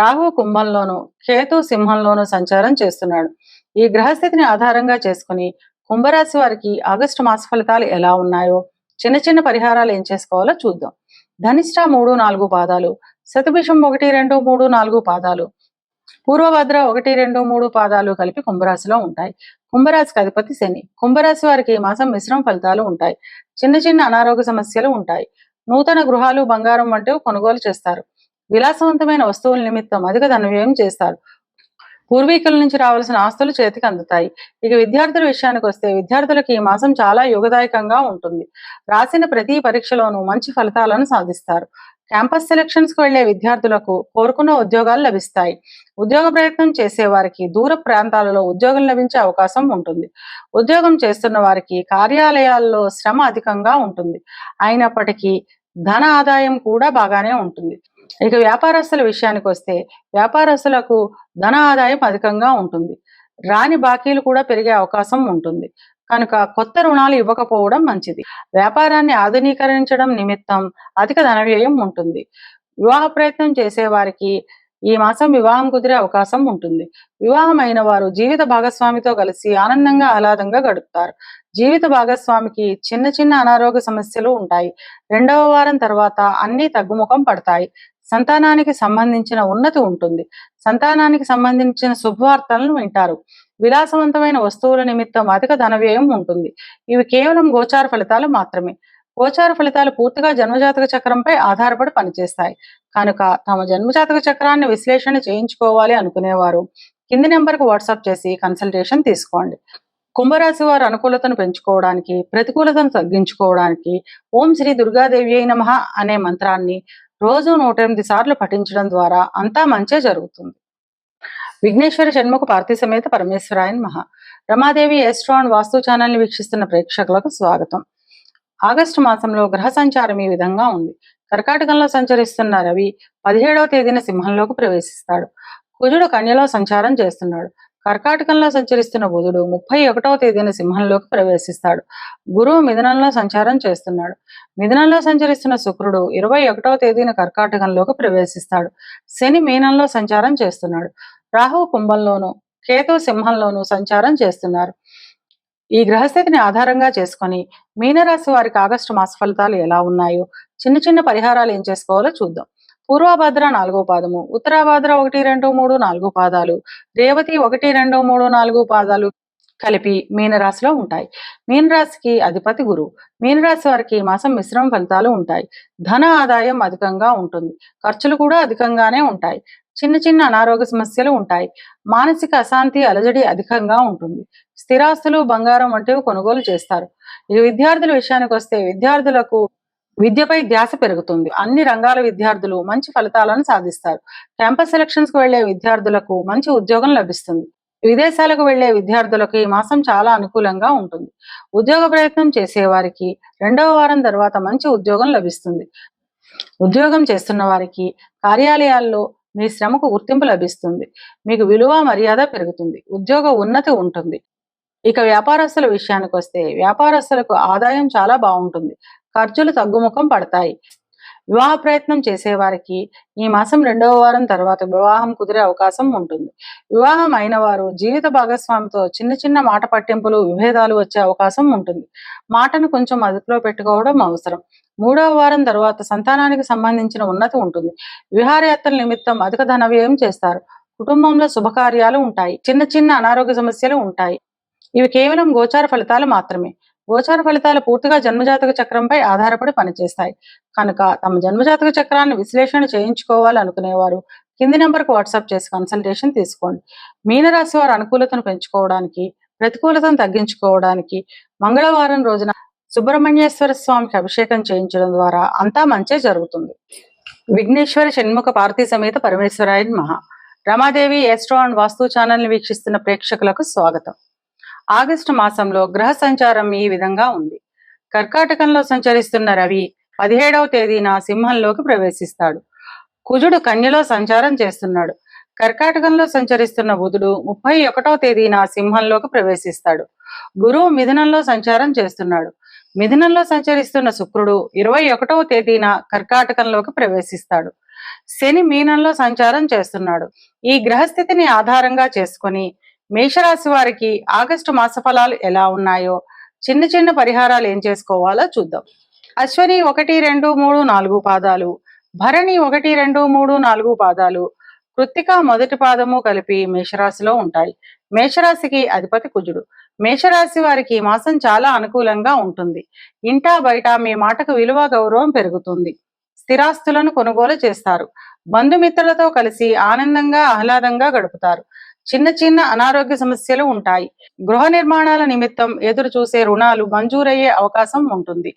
రాహు కుంభంలోను కేతు సింహంలోను సంచారం చేస్తున్నాడు. ఈ గ్రహస్థితిని ఆధారంగా చేసుకుని కుంభరాశి వారికి ఆగస్టు మాస ఫలితాలు ఎలా ఉన్నాయో చిన్న చిన్న పరిహారాలు ఏం చేసుకోవాలో చూద్దాం. ధనిష్ట మూడు నాలుగు పాదాలు శతభిషం ఒకటి రెండు మూడు నాలుగు పాదాలు పూర్వభద్ర ఒకటి రెండు మూడు పాదాలు కలిపి కుంభరాశిలో ఉంటాయి. కుంభరాశికి అధిపతి శని. కుంభరాశి వారికి ఈ మాసం మిశ్రమ ఫలితాలు ఉంటాయి. చిన్న చిన్న అనారోగ్య సమస్యలు ఉంటాయి. నూతన గృహాలు బంగారం వంటివి కొనుగోలు చేస్తారు. విలాసవంతమైన వస్తువుల నిమిత్తం అధిక ధనవ్యయం చేస్తారు. పూర్వీకుల నుంచి రావాల్సిన ఆస్తులు చేతికి అందుతాయి. ఇక విద్యార్థుల విషయానికి వస్తే విద్యార్థులకు ఈ మాసం చాలా యోగదాయకంగా ఉంటుంది. రాసిన ప్రతి పరీక్షలోనూ మంచి ఫలితాలను సాధిస్తారు. క్యాంపస్ సెలక్షన్స్కు వెళ్ళే విద్యార్థులకు కోరుకున్న ఉద్యోగాలు లభిస్తాయి. ఉద్యోగ ప్రయత్నం చేసే వారికి దూర ప్రాంతాలలో ఉద్యోగం లభించే అవకాశం ఉంటుంది. ఉద్యోగం చేస్తున్న వారికి కార్యాలయాల్లో శ్రమ అధికంగా ఉంటుంది. అయినప్పటికీ ధన ఆదాయం కూడా బాగానే ఉంటుంది. ఇక వ్యాపారస్తుల విషయానికి వస్తే వ్యాపారస్తులకు ధన ఆదాయం అధికంగా ఉంటుంది. రాని బాకీలు కూడా పెరిగే అవకాశం ఉంటుంది. కనుక కొత్త రుణాలు ఇవ్వకపోవడం మంచిది. వ్యాపారాన్ని ఆధునీకరించడం నిమిత్తం అధిక ధన వ్యయం ఉంటుంది. వివాహ ప్రయత్నం చేసే వారికి ఈ మాసం వివాహం కుదిరే అవకాశం ఉంటుంది. వివాహం అయిన వారు జీవిత భాగస్వామితో కలిసి ఆనందంగా ఆహ్లాదంగా గడుపుతారు. జీవిత భాగస్వామికి చిన్న చిన్న అనారోగ్య సమస్యలు ఉంటాయి. రెండవ వారం తర్వాత అన్ని తగ్గుముఖం పడతాయి. సంతానానికి సంబంధించిన ఉన్నతి ఉంటుంది. సంతానానికి సంబంధించిన శుభవార్తలను వింటారు. విలాసవంతమైన వస్తువుల నిమిత్తం అధిక ధన వ్యయం ఉంటుంది. ఇవి కేవలం గోచార ఫలితాలు మాత్రమే. గోచార ఫలితాలు పూర్తిగా జన్మజాతక చక్రంపై ఆధారపడి పనిచేస్తాయి. కనుక తమ జన్మజాతక చక్రాన్ని విశ్లేషణ చేయించుకోవాలి అనుకునేవారు. కింది నెంబర్కు వాట్సాప్ చేసి కన్సల్టేషన్ తీసుకోండి. కుంభరాశి వారు అనుకూలతను పెంచుకోవడానికి ప్రతికూలతను తగ్గించుకోవడానికి ఓం శ్రీ దుర్గాదేవి అయిన నమ అనే మంత్రాన్ని రోజు నూట ఎనిమిది సార్లు పఠించడం ద్వారా అంతా మంచే జరుగుతుంది. విఘ్నేశ్వర జన్మకు పార్థి సమేత పరమేశ్వరాయన్ మహా రమాదేవి ఎస్ట్రాన్ వాస్తు ఛానల్ని వీక్షిస్తున్న ప్రేక్షకులకు స్వాగతం. ఆగస్టు మాసంలో గ్రహ సంచారం ఈ విధంగా ఉంది. కర్కాటకంలో సంచరిస్తున్న రవి పదిహేడవ తేదీన సింహంలోకి ప్రవేశిస్తాడు. కుజుడు కన్యలో సంచారం చేస్తున్నాడు. కర్కాటకంలో సంచరిస్తున్న బుధుడు ముప్పై ఒకటవ తేదీన సింహంలోకి ప్రవేశిస్తాడు. గురువు మిథునంలో సంచారం చేస్తున్నాడు. మిథునంలో సంచరిస్తున్న శుక్రుడు ఇరవై ఒకటవ తేదీన కర్కాటకంలోకి ప్రవేశిస్తాడు. శని మీనంలో సంచారం చేస్తున్నాడు. రాహు కుంభంలోను కేతు సింహంలోను సంచారం చేస్తున్నారు. ఈ గ్రహస్థితిని ఆధారంగా చేసుకొని మీనరాశి వారికి ఆగస్టు మాస ఫలితాలు ఎలా ఉన్నాయో చిన్న చిన్న పరిహారాలు ఏం చేసుకోవాలో చూద్దాం. పూర్వభద్ర నాలుగో పాదము ఉత్తరాభద్ర ఒకటి రెండు మూడు నాలుగు పాదాలు రేవతి ఒకటి రెండు మూడు నాలుగు పాదాలు కలిపి మీనరాశిలో ఉంటాయి. మీనరాశికి అధిపతి గురువు మీనరాశి వారికి ఈ మాసం మిశ్రమ ఫలితాలు ఉంటాయి. ధన ఆదాయం అధికంగా ఉంటుంది. ఖర్చులు కూడా అధికంగానే ఉంటాయి. చిన్న చిన్న అనారోగ్య సమస్యలు ఉంటాయి. మానసిక అశాంతి అలజడి అధికంగా ఉంటుంది. స్థిరాస్తులు బంగారం వంటివి కొనుగోలు చేస్తారు. ఇక విద్యార్థుల విషయానికి వస్తే విద్యార్థులకు విద్యపై ధ్యాస పెరుగుతుంది. అన్ని రంగాల విద్యార్థులు మంచి ఫలితాలను సాధిస్తారు. క్యాంపస్ సెలక్షన్స్కు వెళ్ళే విద్యార్థులకు మంచి ఉద్యోగం లభిస్తుంది. విదేశాలకు వెళ్ళే విద్యార్థులకు ఈ మాసం చాలా అనుకూలంగా ఉంటుంది. ఉద్యోగ ప్రయత్నం చేసే వారికి రెండవ వారం తర్వాత మంచి ఉద్యోగం లభిస్తుంది. ఉద్యోగం చేస్తున్న వారికి కార్యాలయాల్లో మీ శ్రమకు గుర్తింపు లభిస్తుంది. మీకు విలువ మర్యాద పెరుగుతుంది. ఉద్యోగ ఉన్నతి ఉంటుంది. ఇక వ్యాపారస్తుల విషయానికి వస్తే వ్యాపారస్తులకు ఆదాయం చాలా బాగుంటుంది. ఖర్చులు తగ్గుముఖం పడతాయి. వివాహ ప్రయత్నం చేసేవారికి ఈ మాసం రెండవ వారం తర్వాత వివాహం కుదిరే అవకాశం ఉంటుంది. వివాహం అయిన వారు జీవిత భాగస్వామితో చిన్న చిన్న మాట పట్టింపులు విభేదాలు వచ్చే అవకాశం ఉంటుంది. మాటను కొంచెం అదుపులో పెట్టుకోవడం అవసరం. మూడవ వారం తర్వాత సంతానానికి సంబంధించిన ఉన్నతి ఉంటుంది. విహారయాత్రల నిమిత్తం అధిక ధన వ్యయం చేస్తారు. కుటుంబంలో శుభకార్యాలు ఉంటాయి. చిన్న చిన్న అనారోగ్య సమస్యలు ఉంటాయి. ఇవి కేవలం గోచార ఫలితాలు మాత్రమే. గోచార ఫలితాలు పూర్తిగా జన్మజాతక చక్రంపై ఆధారపడి పనిచేస్తాయి. కనుక తమ జన్మజాతక చక్రాన్ని విశ్లేషణ చేయించుకోవాలనుకునేవారు కింది నెంబర్కు వాట్సాప్ చేసి కన్సల్టేషన్ తీసుకోండి. మీనరాశి వారి అనుకూలతను పెంచుకోవడానికి ప్రతికూలతను తగ్గించుకోవడానికి మంగళవారం రోజున సుబ్రహ్మణ్యేశ్వర స్వామికి అభిషేకం చేయించడం ద్వారా అంతా మంచే జరుగుతుంది. విఘ్నేశ్వర షణ్ముఖ పార్థి సమేత పరమేశ్వరాయన్ మహా రమాదేవి ఎస్ట్రో అండ్ వాస్తు ఛానల్ని వీక్షిస్తున్న ప్రేక్షకులకు స్వాగతం. ఆగస్టు మాసంలో గ్రహ సంచారం ఈ విధంగా ఉంది. కర్కాటకంలో సంచరిస్తున్న రవి పదిహేడవ తేదీన సింహంలోకి ప్రవేశిస్తాడు. కుజుడు కన్యలో సంచారం చేస్తున్నాడు. కర్కాటకంలో సంచరిస్తున్న బుధుడు ముప్పై ఒకటవ తేదీన సింహంలోకి ప్రవేశిస్తాడు. గురువు మిథునంలో సంచారం చేస్తున్నాడు. మిథునంలో సంచరిస్తున్న శుక్రుడు ఇరవై ఒకటవ తేదీన కర్కాటకంలోకి ప్రవేశిస్తాడు. శని మీనంలో సంచారం చేస్తున్నాడు. ఈ గ్రహస్థితిని ఆధారంగా చేసుకొని మేషరాశి వారికి ఆగస్టు మాస ఫలాలు ఎలా ఉన్నాయో చిన్న చిన్న పరిహారాలు ఏం చేసుకోవాలో చూద్దాం. అశ్వని ఒకటి రెండు మూడు నాలుగు పాదాలు భరణి ఒకటి రెండు మూడు నాలుగు పాదాలు కృత్తిక మొదటి పాదము కలిపి మేషరాశిలో ఉంటాయి. మేషరాశికి అధిపతి కుజుడు. మేషరాశి వారికి ఈ మాసం చాలా అనుకూలంగా ఉంటుంది. ఇంటా బయట మీ మాటకు విలువ గౌరవం పెరుగుతుంది. స్థిరాస్తులను కొనుగోలు చేస్తారు. బంధుమిత్రులతో కలిసి ఆనందంగా ఆహ్లాదంగా గడుపుతారు. చిన్న చిన్న అనారోగ్య సమస్యలు ఉంటాయి. గృహ నిర్మాణాల నిమిత్తం ఎదురు చూసే రుణాలు మంజూరయ్యే అవకాశం ఉంటుంది.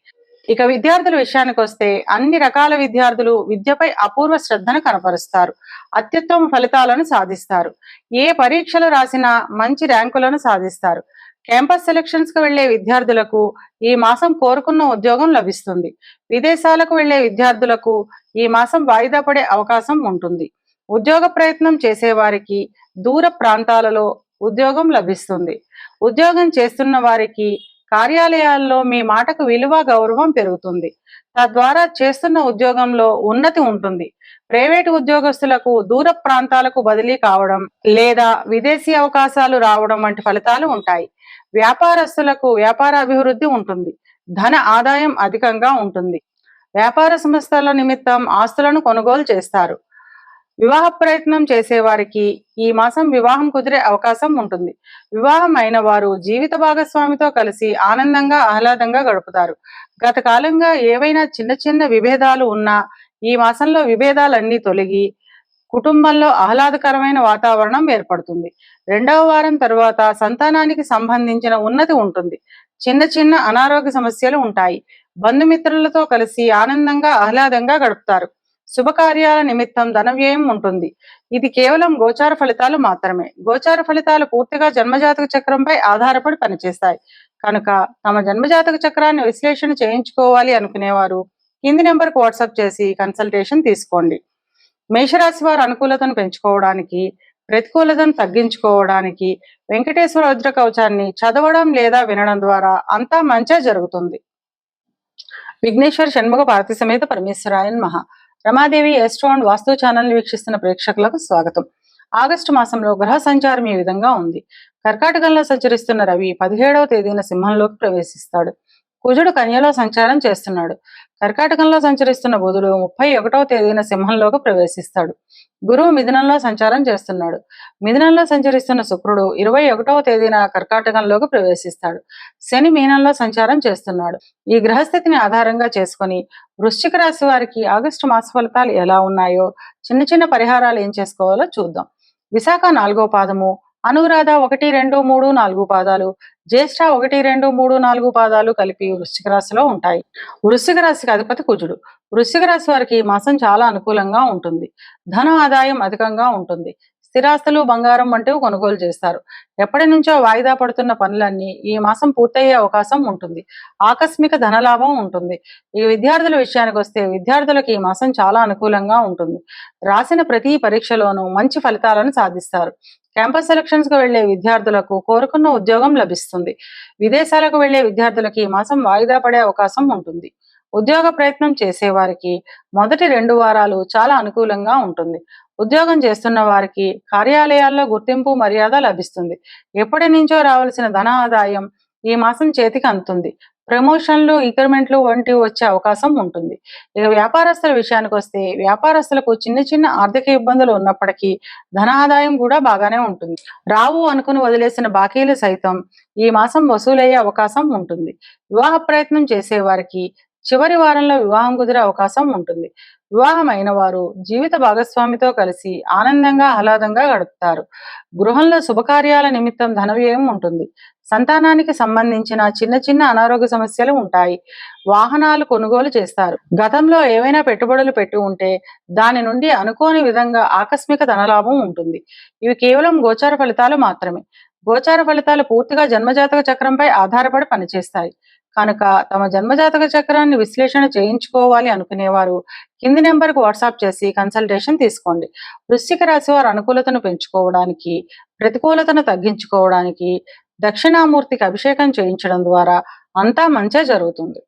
ఇక విద్యార్థుల విషయానికి వస్తే అన్ని రకాల విద్యార్థులు విద్యపై అపూర్వ శ్రద్ధను కనపరుస్తారు. అత్యుత్తమ ఫలితాలను సాధిస్తారు. ఏ పరీక్షలు రాసినా మంచి ర్యాంకులను సాధిస్తారు. క్యాంపస్ సెలక్షన్స్కు వెళ్ళే విద్యార్థులకు ఈ మాసం కోరుకున్న ఉద్యోగం లభిస్తుంది. విదేశాలకు వెళ్ళే విద్యార్థులకు ఈ మాసం వాయిదా పడే అవకాశం ఉంటుంది. ఉద్యోగ ప్రయత్నం చేసేవారికి దూర ప్రాంతాలలో ఉద్యోగం లభిస్తుంది. ఉద్యోగం చేస్తున్న వారికి కార్యాలయాల్లో మీ మాటకు విలువ గౌరవం పెరుగుతుంది. తద్వారా చేస్తున్న ఉద్యోగంలో ఉన్నతి ఉంటుంది. ప్రైవేటు ఉద్యోగస్తులకు దూర ప్రాంతాలకు బదిలీ కావడం లేదా విదేశీ అవకాశాలు రావడం వంటి ఫలితాలు ఉంటాయి. వ్యాపారస్తులకు వ్యాపార అభివృద్ధి ఉంటుంది. ధన ఆదాయం అధికంగా ఉంటుంది. వ్యాపార సంస్థల నిమిత్తం ఆస్తులను కొనుగోలు చేస్తారు. వివాహ ప్రయత్నం చేసేవారికి ఈ మాసం వివాహం కుదిరే అవకాశం ఉంటుంది. వివాహం అయిన వారు జీవిత భాగస్వామితో కలిసి ఆనందంగా ఆహ్లాదంగా గడుపుతారు. గత కాలంగా ఏవైనా చిన్న చిన్న విభేదాలు ఉన్నా ఈ మాసంలో విభేదాలన్నీ తొలగి కుటుంబంలో ఆహ్లాదకరమైన వాతావరణం ఏర్పడుతుంది. రెండవ వారం తర్వాత సంతానానికి సంబంధించిన ఉన్నతి ఉంటుంది. చిన్న చిన్న అనారోగ్య సమస్యలు ఉంటాయి. బంధుమిత్రులతో కలిసి ఆనందంగా ఆహ్లాదంగా గడుపుతారు. శుభకార్యాల నిమిత్తం ధన వ్యయం ఉంటుంది. ఇది కేవలం గోచార ఫలితాలు మాత్రమే. గోచార ఫలితాలు పూర్తిగా జన్మజాతక చక్రంపై ఆధారపడి పనిచేస్తాయి. కనుక తమ జన్మజాతక చక్రాన్ని విశ్లేషణ చేయించుకోవాలి అనుకునేవారు కింది నెంబర్కి వాట్సాప్ చేసి కన్సల్టేషన్ తీసుకోండి. మేషరాశి వారు అనుకూలతను పెంచుకోవడానికి ప్రతికూలతను తగ్గించుకోవడానికి వెంకటేశ్వర వజ్ర కవచాన్ని చదవడం లేదా వినడం ద్వారా అంతా మంచే జరుగుతుంది. విఘ్నేశ్వర షణ్ముఖ పార్వతి సమేత పరమేశ్వరాయన్ మహా Ramadevi astro and vastu channel వీక్షిస్తున్న ప్రేక్షకులకు స్వాగతం. ఆగస్టు మాసంలో గ్రహ సంచారం ఈ విధంగా ఉంది. కర్కాటకంలో సంచరిస్తున్న రవి పదిహేడవ తేదీన సింహంలోకి ప్రవేశిస్తాడు. కుజుడు కన్యలో సంచారం చేస్తున్నాడు. కర్కాటకంలో సంచరిస్తున్న బుధుడు ముప్పై ఒకటవ తేదీన సింహంలోకి ప్రవేశిస్తాడు. గురువు మిథునంలో సంచారం చేస్తున్నాడు. మిథునంలో సంచరిస్తున్న శుక్రుడు ఇరవై ఒకటవ తేదీన కర్కాటకంలోకి ప్రవేశిస్తాడు. శని మీనంలో సంచారం చేస్తున్నాడు. ఈ గ్రహస్థితిని ఆధారంగా చేసుకొని వృశ్చిక రాశి వారికి ఆగస్టు మాస ఫలితాలు ఎలా ఉన్నాయో చిన్న చిన్న పరిహారాలు ఏం చేసుకోవాలో చూద్దాం. విశాఖ నాలుగో పాదము అనురాధ ఒకటి రెండు మూడు నాలుగు పాదాలు జ్యేష్ఠ ఒకటి రెండు మూడు నాలుగు పాదాలు కలిపి వృశ్చిక రాశిలో ఉంటాయి. వృశ్చిక రాశికి అధిపతి కుజుడు. వృశ్చిక రాశి వారికి ఈ మాసం చాలా అనుకూలంగా ఉంటుంది. ధన ఆదాయం అధికంగా ఉంటుంది. స్థిరాస్తులు బంగారం వంటివి కొనుగోలు చేస్తారు. ఎప్పటి నుంచో వాయిదా పడుతున్న పనులన్నీ ఈ మాసం పూర్తయ్యే అవకాశం ఉంటుంది. ఆకస్మిక ధనలాభం ఉంటుంది. ఈ విద్యార్థుల విషయానికి వస్తే విద్యార్థులకు ఈ మాసం చాలా అనుకూలంగా ఉంటుంది. రాసిన ప్రతి పరీక్షలోనూ మంచి ఫలితాలను సాధిస్తారు. క్యాంపస్ సెలక్షన్స్కు వెళ్ళే విద్యార్థులకు కోరుకున్న ఉద్యోగం లభిస్తుంది. విదేశాలకు వెళ్ళే విద్యార్థులకు ఈ మాసం వాయిదా పడే అవకాశం ఉంటుంది. ఉద్యోగ ప్రయత్నం చేసేవారికి మొదటి రెండు వారాలు చాలా అనుకూలంగా ఉంటుంది. ఉద్యోగం చేస్తున్న వారికి కార్యాలయాల్లో గుర్తింపు మర్యాద లభిస్తుంది. ఎప్పటి నుంచో రావాల్సిన ధన ఆదాయం ఈ మాసం చేతికి అందుతుంది. ప్రమోషన్లు ఇంక్రిమెంట్లు వంటివి వచ్చే అవకాశం ఉంటుంది. ఇక వ్యాపారస్తుల విషయానికి వస్తే వ్యాపారస్తులకు చిన్న చిన్న ఆర్థిక ఇబ్బందులు ఉన్నప్పటికీ ధన ఆదాయం కూడా బాగానే ఉంటుంది. రావు అనుకుని వదిలేసిన బాకీలు సైతం ఈ మాసం వసూలయ్యే అవకాశం ఉంటుంది. వివాహ ప్రయత్నం చేసే వారికి చివరి వారంలో వివాహం కుదిరే అవకాశం ఉంటుంది. వివాహం అయిన వారు జీవిత భాగస్వామితో కలిసి ఆనందంగా ఆహ్లాదంగా గడుపుతారు. గృహంలో శుభకార్యాల నిమిత్తం ధన వ్యయం ఉంటుంది. సంతానానికి సంబంధించిన చిన్న చిన్న అనారోగ్య సమస్యలు ఉంటాయి. వాహనాలు కొనుగోలు చేస్తారు. గతంలో ఏవైనా పెట్టుబడులు పెట్టి ఉంటే దాని నుండి అనుకోని విధంగా ఆకస్మిక ధనలాభం ఉంటుంది. ఇవి కేవలం గోచార ఫలితాలు మాత్రమే. గోచార ఫలితాలు పూర్తిగా జన్మజాతక చక్రంపై ఆధారపడి పనిచేస్తాయి. కనుక తమ జన్మజాతక చక్రాన్ని విశ్లేషణ చేయించుకోవాలి అనుకునేవారు కింది నెంబర్కు వాట్సాప్ చేసి కన్సల్టేషన్ తీసుకోండి. వృశ్చిక రాశి వారు అనుకూలతను పెంచుకోవడానికి ప్రతికూలతను తగ్గించుకోవడానికి దక్షిణామూర్తికి అభిషేకం చేయించడం ద్వారా అంతా మంచే జరుగుతుంది.